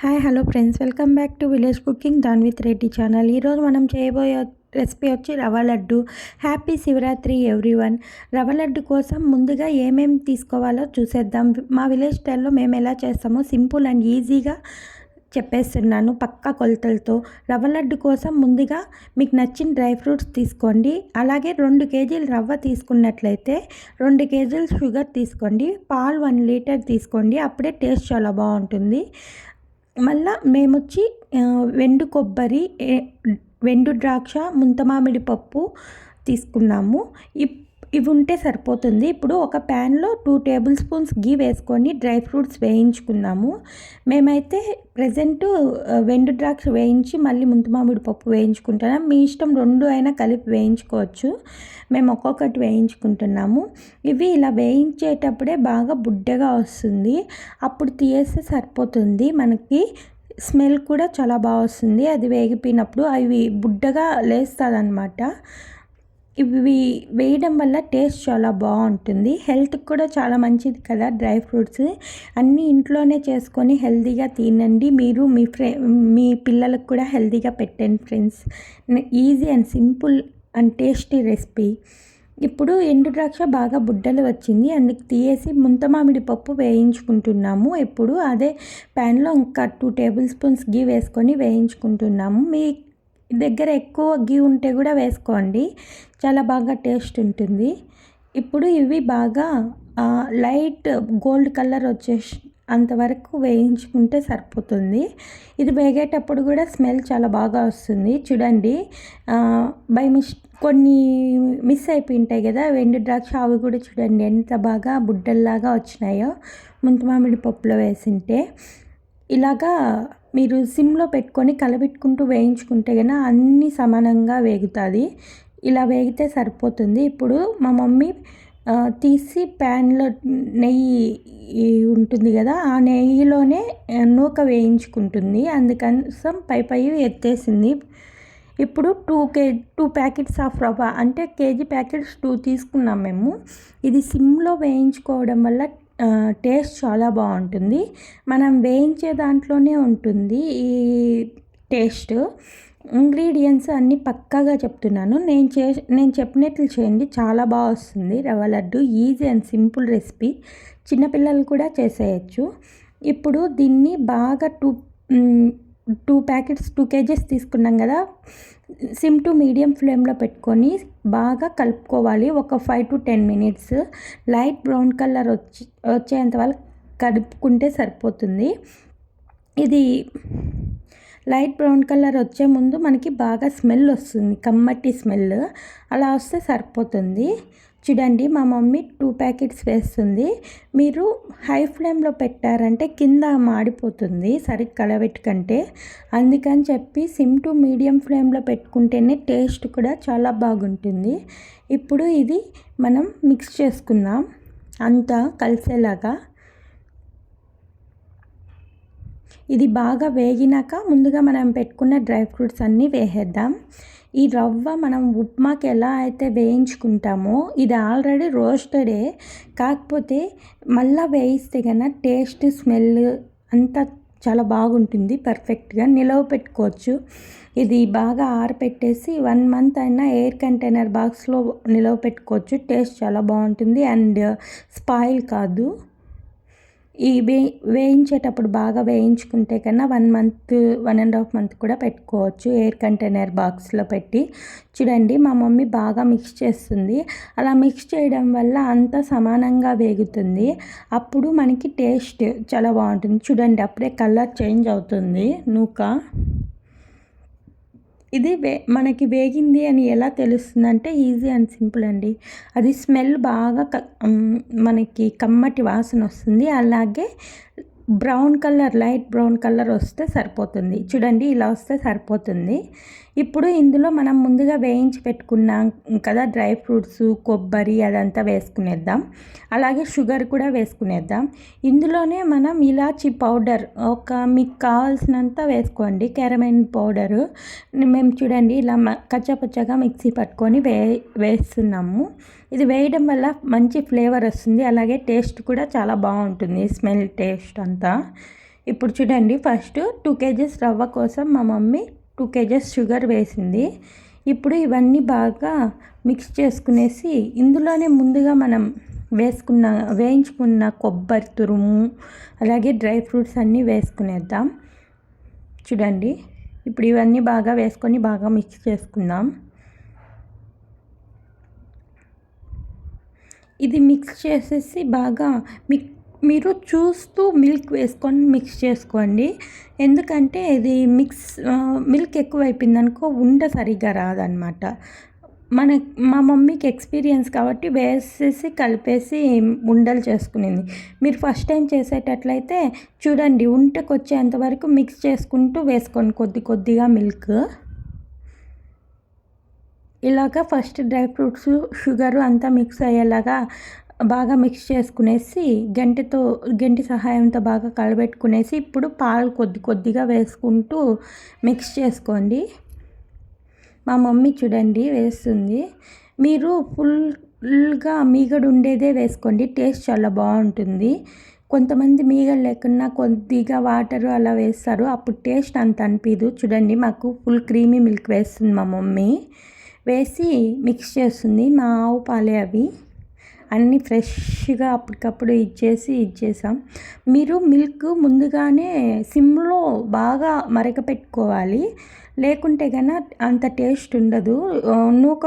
Hi hello friends. Welcome back to village cooking than with Reddy channel. ఈరోజు మనం చేయబోయే recipe వచ్చి రవ్వ లడ్డు. Happy Shivaratri everyone. రవ్వ లడ్డు కోసం ముందుగా ఏమేమి తీసుకోవాలో చూసేద్దాం. మా విలేజ్ స్టైల్లో మేము ఎలా చేస్తామో సింపుల్ అండ్ ఈజీగా చెప్పేస్తున్నాను పక్కా కొలతలతో. రవ్వ లడ్డు కోసం ముందుగా మీకు నచ్చిన డ్రై ఫ్రూట్స్ తీసుకోండి. అలాగే రెండు కేజీలు రవ్వ తీసుకున్నట్లయితే రెండు కేజీలు షుగర్ తీసుకోండి. పాలు వన్ లీటర్ తీసుకోండి. అప్పుడే టేస్ట్ చాలా బాగుంటుంది. మళ్ళీ మేమొచ్చి వెండు కొబ్బరి వెండు ద్రాక్ష ముంతమామిడి పప్పు తీసుకున్నాము. ఇవి ఉంటే సరిపోతుంది. ఇప్పుడు ఒక ప్యాన్లో టూ టేబుల్ స్పూన్స్ గీ వేసుకొని డ్రై ఫ్రూట్స్ వేయించుకున్నాము మేమైతే ప్రజెంట్ వెండు ద్రాక్ష వేయించి మళ్ళీ ముంతమామిడి పప్పు వేయించుకుంటున్నాం. మీ ఇష్టం రెండు అయినా కలిపి వేయించుకోవచ్చు. మేము ఒక్కొక్కటి వేయించుకుంటున్నాము. ఇవి ఇలా వేయించేటప్పుడే బాగా బుడ్డగా వస్తుంది. అప్పుడు తీయేస్తే సరిపోతుంది. మనకి స్మెల్ కూడా చాలా బాగా వస్తుంది. అది వేగిపోయినప్పుడు అవి బుడ్డగా లేస్తుంది అన్నమాట ఇవి వేయడం వల్ల టేస్ట్ చాలా బాగుంటుంది. హెల్త్కి కూడా చాలా మంచిది కదా డ్రై ఫ్రూట్స్. అన్నీ ఇంట్లోనే చేసుకొని హెల్తీగా తినండి. మీరు మీ ఫ్రె మీ పిల్లలకు కూడా హెల్తీగా పెట్టండి friends. Easy and simple and tasty recipe. ఇప్పుడు ఎండు ద్రాక్ష బాగా బుడ్డలు వచ్చింది. అందుకు తీయేసి ముంత మామిడి పప్పు వేయించుకుంటున్నాము. ఇప్పుడు అదే ప్యాన్లో ఇంకా టూ టేబుల్ స్పూన్స్ గీ వేసుకొని వేయించుకుంటున్నాము. మీ దగ్గర ఎక్కువ గీ ఉంటే కూడా వేసుకోండి. చాలా బాగా టేస్ట్ ఉంటుంది. ఇప్పుడు ఇవి బాగా లైట్ గోల్డ్ కలర్ వచ్చేసి అంతవరకు వేయించుకుంటే సరిపోతుంది. ఇది వేగేటప్పుడు కూడా స్మెల్ చాలా బాగా వస్తుంది. చూడండి బై మిస్ కొన్ని మిస్ అయిపోయి ఉంటాయి కదా వెండి ద్రాక్ష అవి కూడా చూడండి ఎంత బాగా బుడ్డల్లాగా వచ్చినాయో ముంత మామిడి పప్పులో వేసింటే. ఇలాగా మీరు సిమ్లో పెట్టుకొని కలబెట్టుకుంటూ వేయించుకుంటే కన్నా అన్నీ సమానంగా వేగుతుంది. ఇలా వేగితే సరిపోతుంది. ఇప్పుడు మా మమ్మీ తీసి ప్యాన్లో నెయ్యి ఉంటుంది కదా ఆ నెయ్యిలోనే నూక వేయించుకుంటుంది. అందుకోసం పై పై ఎత్తేసింది. ఇప్పుడు two K two packets of రవ్వ అంటే కేజీ ప్యాకెట్స్ టూ తీసుకున్నాం మేము. ఇది సిమ్లో వేయించుకోవడం వల్ల టేస్ట్ చాలా బాగుంటుంది. మనం వేయించే దాంట్లోనే ఉంటుంది ఈ టేస్ట్. ఇంగ్రీడియంట్స్ అన్నీ పక్కాగా చెప్తున్నాను. నేను చే నేను చెప్పినట్లు చేయండి చాలా బాగా వస్తుంది. Rava laddu easy and simple recipe. చిన్నపిల్లలు కూడా చేసేయచ్చు. ఇప్పుడు దీన్ని బాగా two two packets two kgs తీసుకున్నాం కదా. సిమ్ టు మీడియం ఫ్లేమ్లో పెట్టుకొని బాగా కలుపుకోవాలి. ఒక five to ten minutes. Light brown colour వచ్చి వచ్చేంత వరకు కలుపుకుంటే సరిపోతుంది. ఇది లైట్ బ్రౌన్ కలర్ వచ్చే ముందు మనకి బాగా స్మెల్ వస్తుంది. కమ్మటి స్మెల్. అలా వస్తే సరిపోతుంది. చూడండి మా మమ్మీ టూ ప్యాకెట్స్ వేస్తుంది. మీరు హై ఫ్లేమ్లో పెట్టారంటే కింద మాడిపోతుంది సరిగ్గా కలబెట్టుకంటే అందుకని చెప్పి సిమ్ టు మీడియం ఫ్లేమ్లో పెట్టుకుంటేనే టేస్ట్ కూడా చాలా బాగుంటుంది. ఇప్పుడు ఇది మనం మిక్స్ చేసుకుందాం. అంతా కలిసేలాగా. ఇది బాగా వేగినాక ముందుగా మనం పెట్టుకున్న డ్రై ఫ్రూట్స్ అన్నీ వేసేద్దాం. ఈ రవ్వ మనం ఉప్మాకి ఎలా అయితే వేయించుకుంటామో ఇది ఆల్రెడీ రోస్టెడే. కాకపోతే మళ్ళీ వేయిస్తే కన్నా టేస్ట్ స్మెల్ అంతా చాలా బాగుంటుంది పర్ఫెక్ట్గా నిలవ పెట్టుకోవచ్చు. ఇది బాగా ఆరపెట్టేసి వన్ మంత్ అయినా ఎయిర్ కంటైనర్ బాక్స్లో నిలవ పెట్టుకోవచ్చు. టేస్ట్ చాలా బాగుంటుంది. అండ్ స్పాయిల్ కాదు. ఈ వే వేయించేటప్పుడు బాగా వేయించుకుంటే కన్నా one month one and half month కూడా పెట్టుకోవచ్చు. ఎయిర్ కంటైనర్ బాక్స్లో పెట్టి. చూడండి మా మమ్మీ బాగా మిక్స్ చేస్తుంది. అలా మిక్స్ చేయడం వల్ల అంతా సమానంగా వేగుతుంది. అప్పుడు మనకి టేస్ట్ చాలా బాగుంటుంది. చూడండి అప్పుడే కలర్ చేంజ్ అవుతుంది. నూక. ఇది వే మనకి వేగింది అని ఎలా తెలుస్తుందంటే ఈజీ అండ్ సింపుల్ అండి. అది స్మెల్ బాగా మనకి కమ్మటి వాసన వస్తుంది. అలాగే brown colour light brown colour వస్తే సరిపోతుంది. చూడండి ఇలా వస్తే సరిపోతుంది. ఇప్పుడు ఇందులో మనం ముందుగా వేయించి పెట్టుకున్నాం కదా డ్రై ఫ్రూట్స్ కొబ్బరి అదంతా వేసుకునేద్దాం. అలాగే షుగర్ కూడా వేసుకునేద్దాం. ఇందులోనే మనం ఇలాచి పౌడర్ ఒక మీకు కావాల్సినంత వేసుకోండి. క్యారమైన్ పౌడరు. మేము చూడండి ఇలా కచ్చపచ్చగా మిక్సీ పట్టుకొని వే వేస్తున్నాము. ఇది వేయడం వల్ల మంచి ఫ్లేవర్ వస్తుంది. అలాగే టేస్ట్ కూడా చాలా బాగుంటుంది. స్మెల్ టేస్ట్ అంతా. ఇప్పుడు చూడండి ఫస్ట్ టూ కేజెస్ రవ్వ కోసం మా మమ్మీ టూ కేజెస్ షుగర్ వేసింది. ఇప్పుడు ఇవన్నీ బాగా మిక్స్ చేసుకునేసి ఇందులోనే ముందుగా మనం వేసుకున్న వేయించుకున్న కొబ్బరి తురుము అలాగే డ్రై ఫ్రూట్స్ అన్నీ వేసుకునేద్దాం. చూడండి ఇప్పుడు ఇవన్నీ బాగా వేసుకొని బాగా మిక్స్ చేసుకుందాం. ఇది మిక్స్ చేసేసి బాగా మిక్ మీరు చూస్తూ మిల్క్ వేసుకొని మిక్స్ చేసుకోండి. ఎందుకంటే ఇది మిక్స్ మిల్క్ ఎక్కువ అయిపోయిందనుకో ఉండ సరిగ్గా రాదనమాట మన మా మమ్మీకి ఎక్స్పీరియన్స్ కాబట్టి వేసేసి కలిపేసి ఉండలు చేసుకునేది. మీరు ఫస్ట్ టైం చేసేటట్లయితే చూడండి ఉంటకు వచ్చేంత వరకు మిక్స్ చేసుకుంటూ వేసుకోండి కొద్ది కొద్దిగా మిల్క్ ఇలాగా ఫస్ట్ డ్రై ఫ్రూట్స్ షుగరు అంతా మిక్స్ అయ్యేలాగా బాగా మిక్స్ చేసుకునేసి గంటెతో గంటి సహాయంతో బాగా కలబెట్టుకునేసి ఇప్పుడు పాలు కొద్ది కొద్దిగా వేసుకుంటూ మిక్స్ చేసుకోండి. మా మమ్మీ చూడండి వేస్తుంది. మీరు ఫుల్గా మీగడు ఉండేదే వేసుకోండి టేస్ట్ చాలా బాగుంటుంది. కొంతమంది మీగడ లేకున్నా కొద్దిగా వాటర్ అలా వేస్తారు అప్పుడు టేస్ట్ అంత అనిపించదు చూడండి మాకు ఫుల్ క్రీమీ మిల్క్ వేస్తుంది మా మమ్మీ. వేసి మిక్స్ చేస్తుంది మా ఆవు పాలే అవి. అన్నీ ఫ్రెష్గా అప్పటికప్పుడు ఇచ్చేసి ఇచ్చేసాం మీరు మిల్క్ ముందుగానే సిమ్లో బాగా మరగపెట్టుకోవాలి. లేకుంటే కన్నా అంత టేస్ట్ ఉండదు. నూక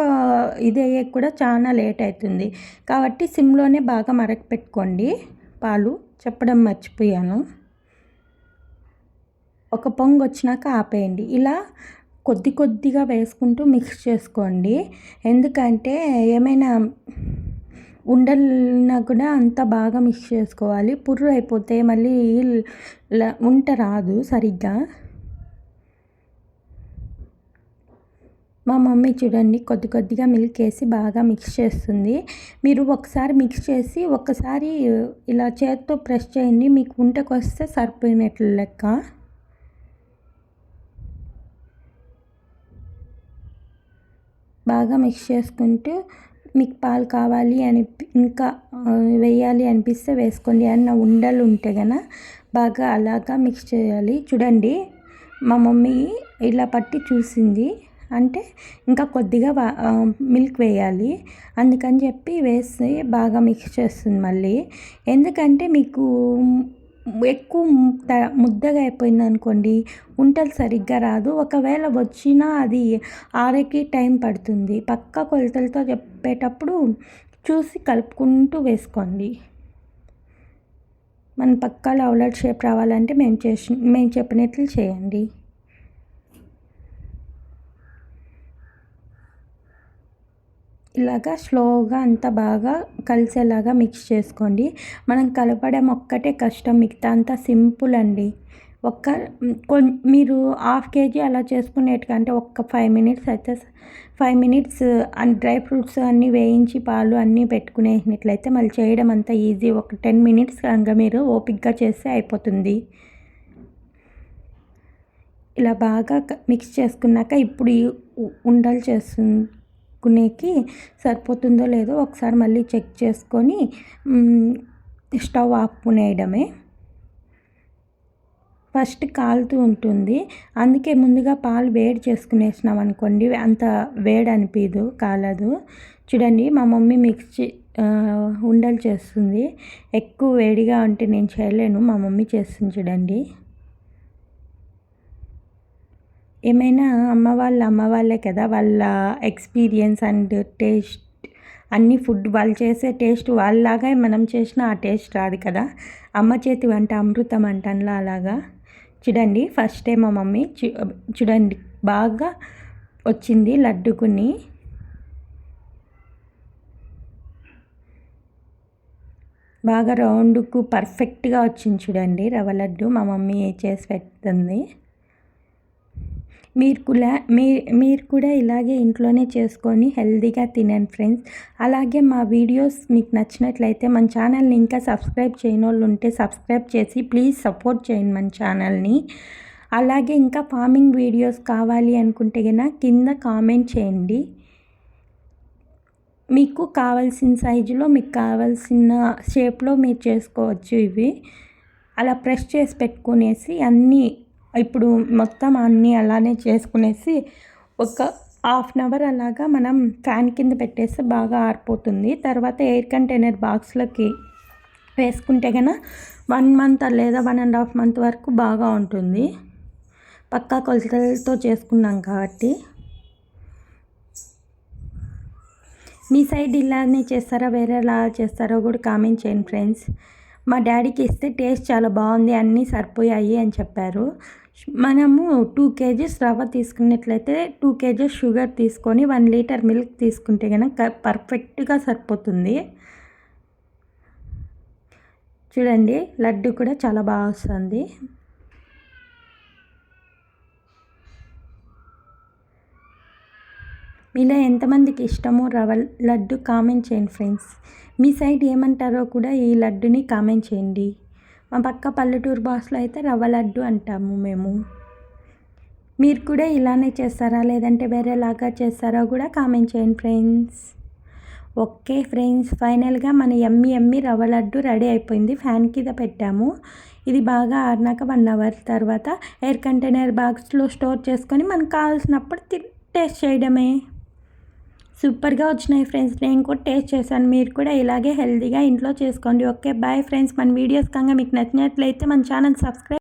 ఇది కూడా చాలా లేట్ అవుతుంది. కాబట్టి సిమ్లోనే బాగా మరగపెట్టుకోండి. పాలు చెప్పడం మర్చిపోయాను. ఒక పొంగు వచ్చినాక ఆపేయండి. ఇలా కొద్ది కొద్దిగా వేసుకుంటూ మిక్స్ చేసుకోండి. ఎందుకంటే ఏమైనా ఉండలున్నా కూడా అంత బాగా మిక్స్ చేసుకోవాలి. పుర్రు అయిపోతే మళ్ళీ ఉంట రాదు సరిగ్గా. మా మమ్మీ చూడండి కొద్ది కొద్దిగా మిల్క్ వేసి బాగా మిక్స్ చేస్తుంది. మీరు ఒకసారి మిక్స్ చేసి ఒకసారి ఇలా చేత్తో ప్రెస్ చేయండి. మీకు ఉంటకు వస్తే సరిపోయినట్లు లెక్క. బాగా మిక్స్ చేసుకుంటూ మీకు పాలు కావాలి అని ఇంకా వేయాలి అనిపిస్తే వేసుకోండి. అన్న ఉండలు ఉంటే కన బాగా అలాగా మిక్స్ చేయాలి. చూడండి మా మమ్మీ ఇలా పట్టి చూసింది. అంటే ఇంకా కొద్దిగా మిల్క్ వేయాలి. అందుకని చెప్పి వేసి బాగా మిక్స్ చేస్తుంది మళ్ళీ. ఎందుకంటే మీకు ఎక్కువ ముద్దగా అయిపోయింది అనుకోండి ఉంటలు సరిగ్గా రాదు. ఒకవేళ వచ్చినా అది ఆరేకి టైం పడుతుంది. పక్క కొలతలతో చెప్పేటప్పుడు చూసి కలుపుకుంటూ వేసుకోండి. మన పక్క లవ్లెట్ షేప్ రావాలంటే మేము చేసి మేము చెప్పినట్లు చేయండి. ఇలాగా స్లోగా అంతా బాగా కలిసేలాగా మిక్స్ చేసుకోండి. మనం కలపడం ఒక్కటే కష్టం మిగతా అంతా సింపుల్ అండి. ఒక్క కొం మీరు హాఫ్ కేజీ అలా చేసుకునేటికంటే ఒక్క ఫైవ్ మినిట్స్ అయితే five minutes and dry fruits అన్నీ వేయించి పాలు అన్నీ పెట్టుకునేసినట్లయితే మళ్ళీ చేయడం అంత ఈజీ. ఒక టెన్ మినిట్స్ కనుక మీరు ఓపిక్గా చేస్తే అయిపోతుంది. ఇలా బాగా మిక్స్ చేసుకున్నాక ఇప్పుడు ఉండలు చేస్తుంది. చేసుకునేకి సరిపోతుందో లేదో ఒకసారి మళ్ళీ చెక్ చేసుకొని స్టవ్ ఆపుకునేయడమే. ఫస్ట్ కాలుతూ ఉంటుంది. అందుకే ముందుగా పాలు వేడి చేసుకునేసినాం అనుకోండి అంత వేడి అనిపించదు కాలదు. చూడండి మా మమ్మీ మిక్స్ ఉండలు చేస్తుంది. ఎక్కువ వేడిగా ఉంటే నేను చేయలేను మా మమ్మీ చేస్తుంది చూడండి. ఏమైనా అమ్మ వాళ్ళ అమ్మ వాళ్ళే కదా వాళ్ళ ఎక్స్పీరియన్స్ అండ్ టేస్ట్ అన్ని ఫుడ్ వాళ్ళు చేసే టేస్ట్ వాళ్ళలాగా మనం చేసిన ఆ టేస్ట్ రాదు కదా. అమ్మ చేతి వంట అమృతం అంటంలో అలాగా. చూడండి ఫస్ట్ టైం మా మమ్మీ చూడండి బాగా వచ్చింది లడ్డుకుని. బాగా రౌండ్కు పర్ఫెక్ట్గా వచ్చింది చూడండి రవ్వ లడ్డు. మా మమ్మీ చేసి పెడుతుంది మీరు కూడా మీ మీరు కూడా ఇలాగే ఇంట్లోనే చేసుకొని హెల్దీగా తినండి ఫ్రెండ్స్. అలాగే మా వీడియోస్ మీకు నచ్చినట్లయితే మన ఛానల్ని ఇంకా సబ్స్క్రైబ్ చేయని వాళ్ళు ఉంటే సబ్స్క్రైబ్ చేసి ప్లీజ్ సపోర్ట్ చేయండి మన ఛానల్ని. అలాగే ఇంకా ఫార్మింగ్ వీడియోస్ కావాలి అనుకుంటే కనుక కింద కామెంట్ చేయండి. మీకు కావాల్సిన సైజులో మీకు కావాల్సిన షేప్లో మీరు చేసుకోవచ్చు ఇవి. అలా ప్రెస్ చేసి పెట్టుకునేసి అన్నీ ఇప్పుడు మొత్తం అన్నీ అలానే చేసుకునేసి ఒక హాఫ్ అన్ అవర్ అలాగా మనం ఫ్యాన్ కింద పెట్టేస్తే బాగా ఆరిపోతుంది. తర్వాత ఎయిర్ కంటైనర్ బాక్స్లోకి వేసుకుంటే కనుక వన్ మంత్ లేదా వన్ అండ్ హాఫ్ మంత్ వరకు బాగా ఉంటుంది. పక్కా కొలతలతో చేసుకున్నాం కాబట్టి. మీ సైడ్ ఇలానే చేస్తారా? వేరేలా చేస్తారో కూడా కామెంట్ చేయండి ఫ్రెండ్స్. మా డాడీకి ఇస్తే టేస్ట్ చాలా బాగుంది అన్నీ సరిపోయాయి అని చెప్పారు. మనము టూ కేజీస్ రవ్వ తీసుకున్నట్లయితే టూ కేజీస్ షుగర్ తీసుకొని వన్ లీటర్ మిల్క్ తీసుకుంటే కనుక పర్ఫెక్ట్గా సరిపోతుంది. చూడండి లడ్డు కూడా చాలా బాగా వస్తుంది. మీలో ఎంతమందికి ఇష్టమో రవ లడ్డు? కామెంట్ చేయండి ఫ్రెండ్స్. మీ సైడ్ ఏమంటారో కూడా ఈ లడ్డుని కామెంట్ చేయండి. మా పక్క పల్లెటూరు భాషలో అయితే రవ్వ లడ్డు అంటాము మేము. మీరు కూడా ఇలానే చేస్తారా? లేదంటే వేరేలాగా చేస్తారా కూడా కామెంట్ చేయండి ఫ్రెండ్స్. ఓకే ఫ్రెండ్స్ ఫైనల్గా మన ఎమ్మి ఎమ్మి రవ్వ లడ్డు రెడీ అయిపోయింది. ఫ్యాన్ కింద పెట్టాము. ఇది బాగా ఆరినాక వన్ అవర్ తర్వాత ఎయిర్ కంటైనర్ బాక్స్లో స్టోర్ చేసుకొని మనకు కావాల్సినప్పుడు టేస్ట్ చేయడమే. సూపర్గా వచ్చినాయి ఫ్రెండ్స్. నేను కూడా టేస్ట్ చేశాను. మీరు కూడా ఇలాగే హెల్తీగా ఇంట్లో చేసుకోండి. Okay bye friends. మన వీడియోస్ కనుక మీకు నచ్చినట్లయితే మన ఛానల్ సబ్స్క్రైబ్